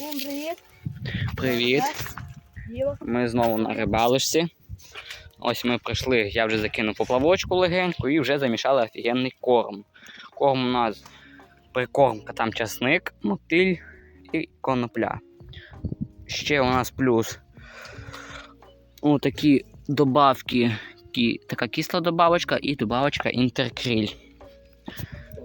Всім привіт. Привіт! Ми знову на рибалочці. Ось ми прийшли, я вже закинув поплавочку легеньку і вже замішали офігенний корм. Корм у нас прикормка, там часник, мотиль і конопля. Ще у нас плюс такі добавки, така кисла добавочка і добавочка інтеркріль.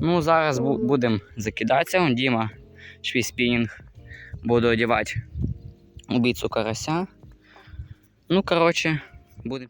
Ну, зараз бу- будемо закидатися. Діма, спінінг, буду одягати убийцу карася. Ну, короче, буде.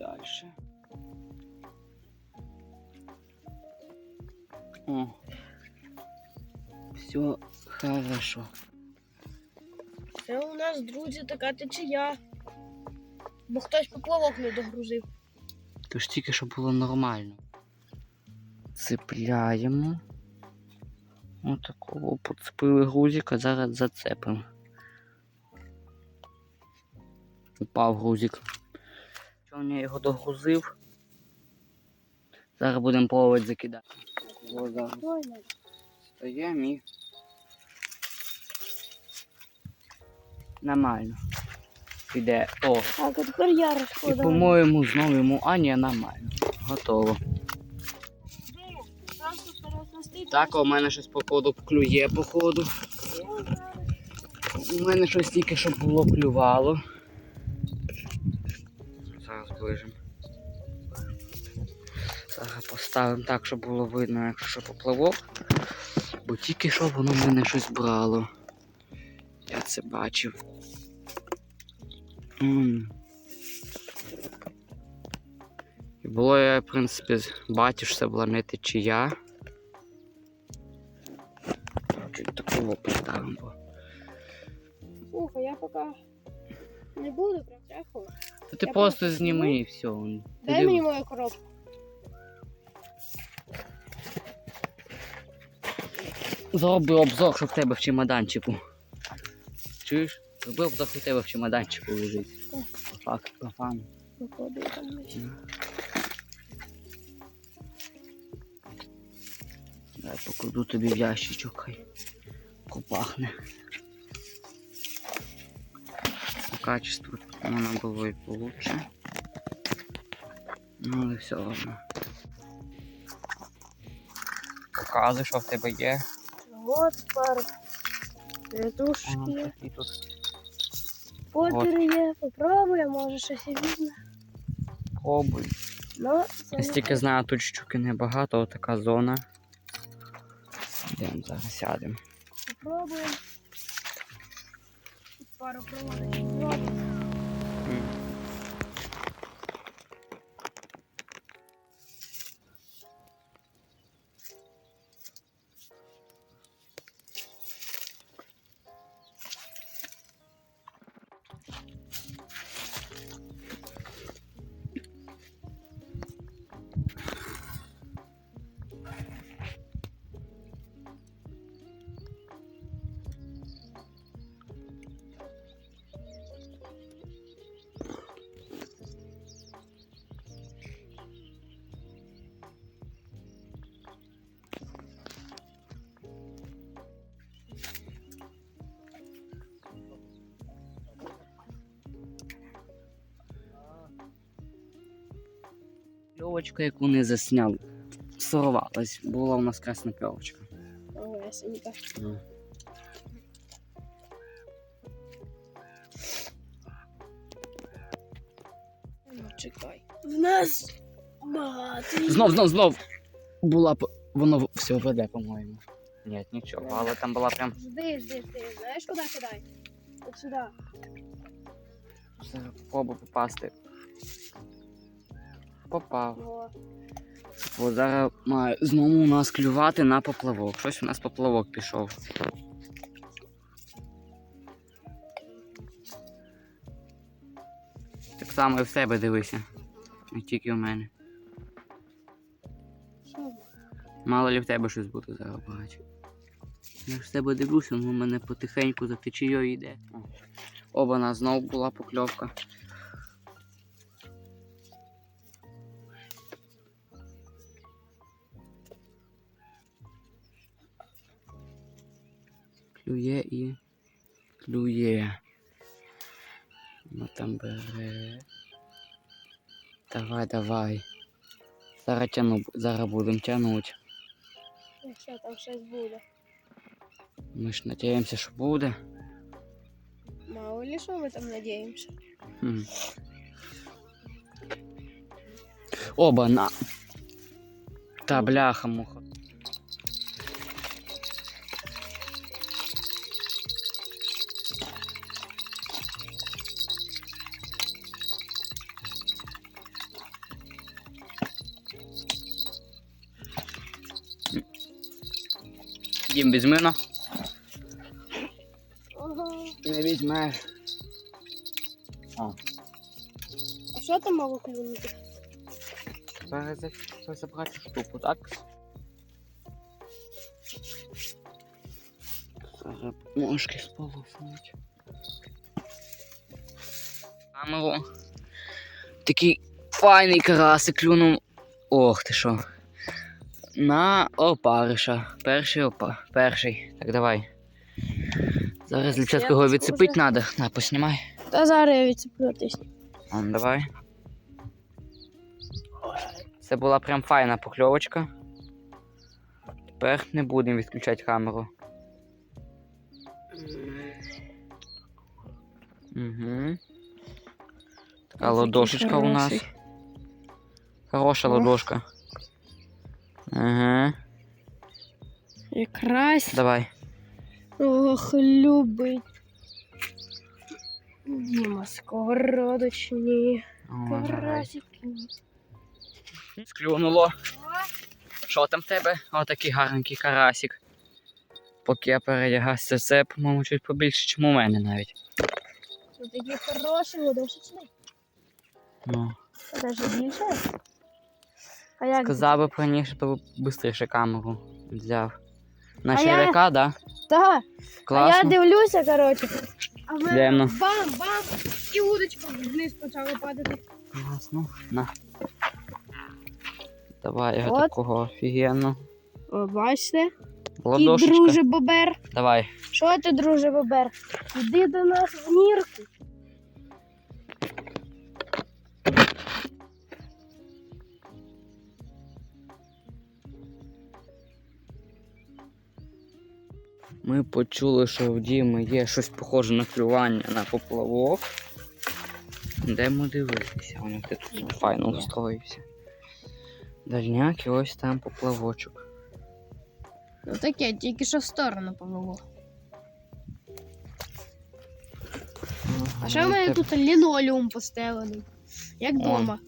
Дальше. О. Все хорошо. Це у нас, друзі, така течія. Бо хтось поплавок не догрузив. То ж тільки що було нормально. Цепляємо. Отакого поцепили грузик, а зараз зацепимо. Упав грузик. Чого я його догрузив? Зараз будемо пробувати закидати. Ось зараз стаємо і. Нормально. Піде. О, Так, а тепер я і по-моєму знову йому. А, ні, нормально. Готово. Так, у мене щось походу клює, походу. У мене щось тільки що було клювало. Ближимо. Зараз поставимо так, щоб було видно, якщо поплавок. Бо тільки що воно в мене щось брало. Я це бачив. І було я, в принципі, бачив, що це була не течія. Чуть такого поставимо. Слухай, я поки не буду протряхувати. Та ти Я просто зніми і все. Дай мені мою коробку. Зроби обзор, що в тебе в чемоданчику. Чуєш? Зроби обзор, що в тебе в чемоданчику лежить. По факту, по фану. Дай покладу тобі в ящичок, хай пропахне. По воно було і получше. Ну, але все одно. Показуй, що в тебе є. От пару. Ага, Рятушки. і тут Попіри є. Попробуй, може щось і візьме. пробуй. Ну, Я стільки знаю, тут щуки небагато, така зона. Йдемо зараз сядемо. Попробуємо. Тут Пару проводочок. Кльовочка, яку не засняв, сорвалась. Була у нас красна кльовочка. Лесенька. Ну, чекай. В нас багато. Знов, знов, знов. Була п- воно все веде, по-моєму. Ні, нічого, але там була прям. Жди, жди, жди. Знаєш, куди кидай? От сюди. Зараз Попробую попасти. Попав. О. Зараз має знову у нас клювати на поплавок. Щось у нас поплавок пішов. Так само і в себе дивися. Не тільки в мене. Мало ли в тебе щось буде зараз багато. Я ж в тебе дивлюся, ну в мене потихеньку за течією йде. Оба нас знову була покльовка. і клює. Ну там бере. Давай, давай. Зараз тяну, зараз будемо тягнути. Що там щось буде? Ми ж надіємося, що буде. Мало ли що ми там надіємося. Хм. Оба на. Та бляха муха. Дім, візьми на. Не візьмеш. О, А що там мало клюнути? зараз за- забрати штуку, так? Зараз ножки сполоснуть. Камеру. Такий файний карасик клюнув. Ох ти що. На опариша. Перший опа. Перший. Так, давай. Зараз для його відцепити треба. На, поснімай. Та зараз я відцеплюватись. Он, давай. Це була прям файна покльовочка. Тепер не будемо відключати камеру. Угу. Така ладошечка у нас. Хороша ладошка. Ага. Якраз. Давай. Ох, любить. Діма, сковородочні. Карасики. Склюнуло. Що там в тебе? Отакий гарненький карасик. Поки я передягався, це, по-моєму, чуть побільше, ніж у мене навіть. Ось такі хороші водошечні. Ну. А навіть більше. А як? Сказав би раніше, то б швидше камеру взяв. На А я- да? Так. А я дивлюся, коротше. А в мене Дивно. бам-бам, і удочка вниз почала падати. Класно. На. Давай його От. такого офігенно. О, бачите? І Ладошечка. друже бобер. Давай. Що ти, друже бобер? Іди до нас в нірку. Ми почули, що в Діми є щось похоже на клювання на поплавок. Йдемо дивитися, де тут файно устроївся. Дальняк і ось там поплавочок. Ну таке, тільки що в сторону повело. А ще в мене тут лінолеум постелений. Як вдома.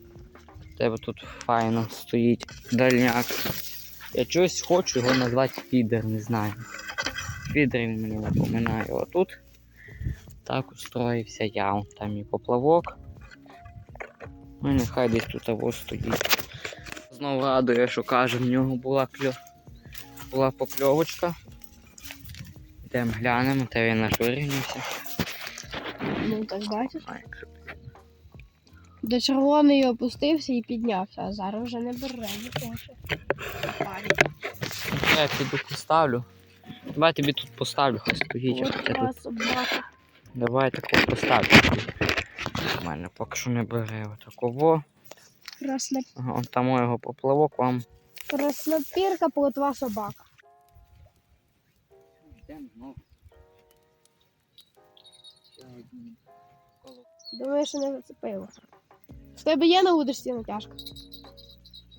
У тебе тут файно стоїть дальняк. Я щось хочу його назвати фідер, не знаю. Фідер мені напоминає. Отут так устроївся я. Там і поплавок. Ну і нехай десь тут того стоїть. Знову радує, що каже, в нього була кльо... була покльовочка. Йдемо глянемо, та він наш вирівнявся. Ну так бачиш. До червоної опустився і піднявся, а зараз вже не бере, не хоче. Я піду поставлю. Давай я тобі тут поставлю, хай стоїть. Тут собака. Давай таку поставлю. Мене поки що не бере отаково. Красна, Ага, он там його поплавок вам. краснопірка, плотва собака. Думаю, що не зацепило. В тебе є на удочці натяжка?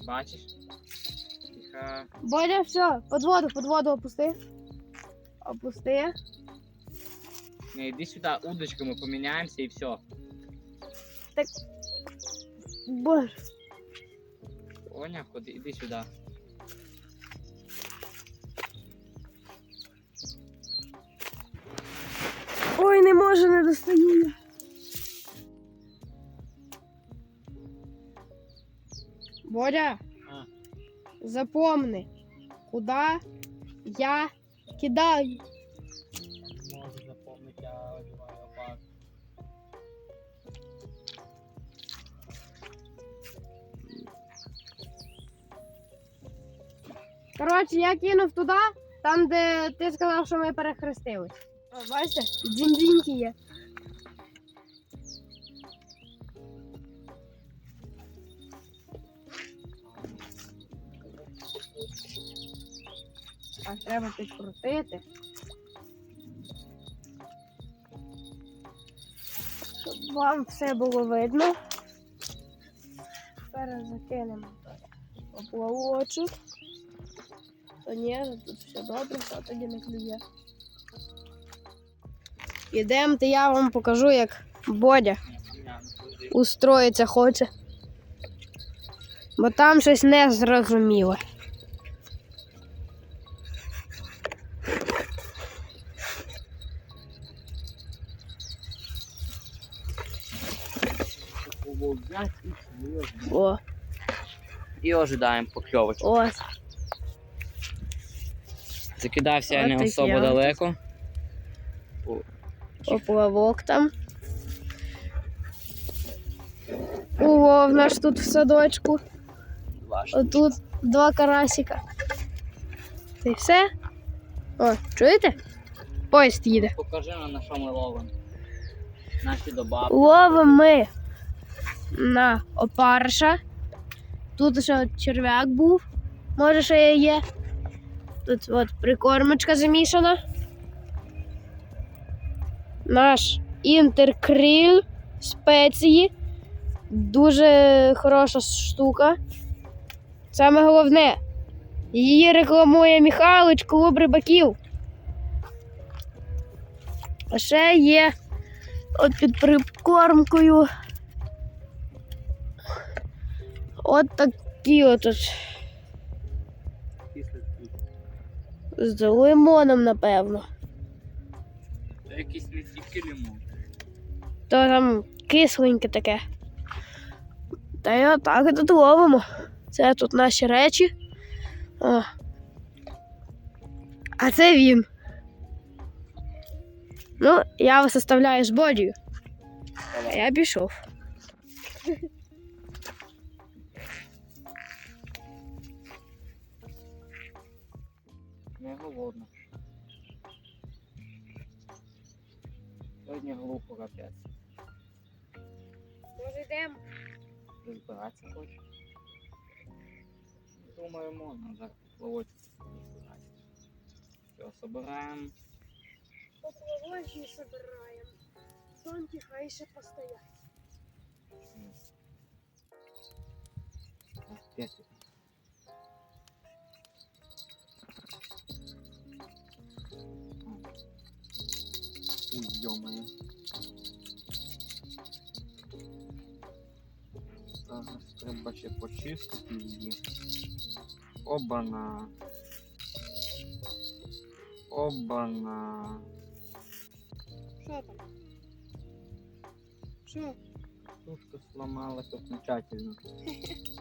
Бачиш? Рибка. Бодя, все, под воду, под воду опусти. Опусти. Не, иди сюда, удочками поменяемся и все. Боже. Понял? Ходи, иди сюда. Ой, не можу, не достаю. я. Бодя, А. запомни, куда я кидаю. Можу заповнити, я одеваю опак. Коротше, я кинув туди, там, де ти сказав, що ми перехрестились. Бачите, дзіньдзіньки є. А треба підкрутити. Щоб вам все було видно. Зараз закинемо поплавочок. То ні, тут все добре, то тоді не клює. Ідемте, я вам покажу, як Бодя устроїться хоче. Бо там щось не зрозуміло. О, І ожидаємо покльовочку. ось. Закидався я не особо далеко. Поплавок там. О, в нас тут в садочку. Два Отут два карасика. Це все? О, чуєте? Поїзд їде. Покажи нам, на що ми ловимо. Наші добавки. Ловимо ми на опарша. Тут ще черв'як був. Може, ще є. Тут от прикормочка замішана. Наш інтеркриль спеції. Дуже хороша штука. Саме головне, її рекламує Михайлович клуб рибаків. А ще є от під прикормкою. От такі от, з лимоном, напевно. Це якийсь не тільки лимон. То там кисленьке таке. Та й отак тут ловимо. Це тут наші речі. О. А це він. Ну, я вас оставляю з бодію. А я пішов. Сьогодні глупо капець. Може йдемо? Ти збиратися хочеш? Думаю, можна зараз ловити. Все, собираємо. Поплавочі собираємо. Зонтик хай ще постоять. П'ять. Ой, ё-моё. Треба ще почистити її. Обана. Обана. Що там? Що? Тушка сломалась окончательно.